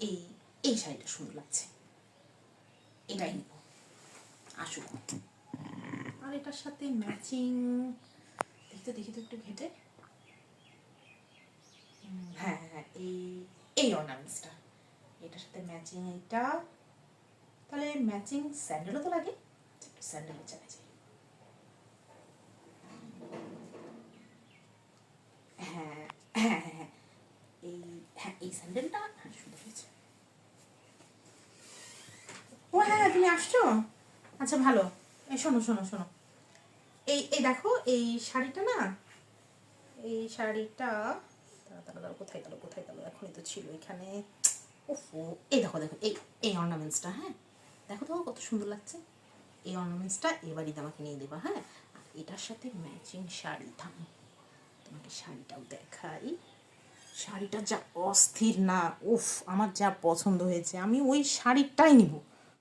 এই এই শাড়িটা সুন্দর লাগছে। এটাই নেব। আসুক আর এটার সাথে ম্যাচিং দেখতে, দেখি তো একটু ঘেটে। হ্যাঁ হ্যাঁ এই এই অর্নামেন্টসটা এটার সাথে ম্যাচিং এইটা। তাহলে ম্যাচিং স্যান্ডেলও তো লাগে। স্যান্ডেলও চালাই যাই হ্যাঁ হ্যাঁ হ্যাঁ হ্যাঁ এই হ্যাঁ এই স্যান্ডেলটা হ্যাঁ হয়েছে ও হ্যাঁ তুমি আসছো? আচ্ছা ভালো। এই শোনো শোনো শোনো। এই এই দেখো, এই শাড়িটা না, এই শাড়িটা, দাঁড়া দাঁড়া কোথায় গেলো কোথায় গেলো? এখনই তো ছিল এখানে। ওফো এই দেখো দেখো, এই এই অর্নামেন্টসটা হ্যাঁ? দেখো তো, কত সুন্দর লাগছে। এই অর্নামেন্টসটা এবারই আমাকে নিয়ে দেবা হ্যাঁ? আর এটার সাথে ম্যাচিং শাড়ি থাম। তোমাকে শাড়িটাও দেখাই। শাড়িটা যা অস্থির না উফ আমার যা পছন্দ হয়েছে আমি ওই শাড়িটাই নিব।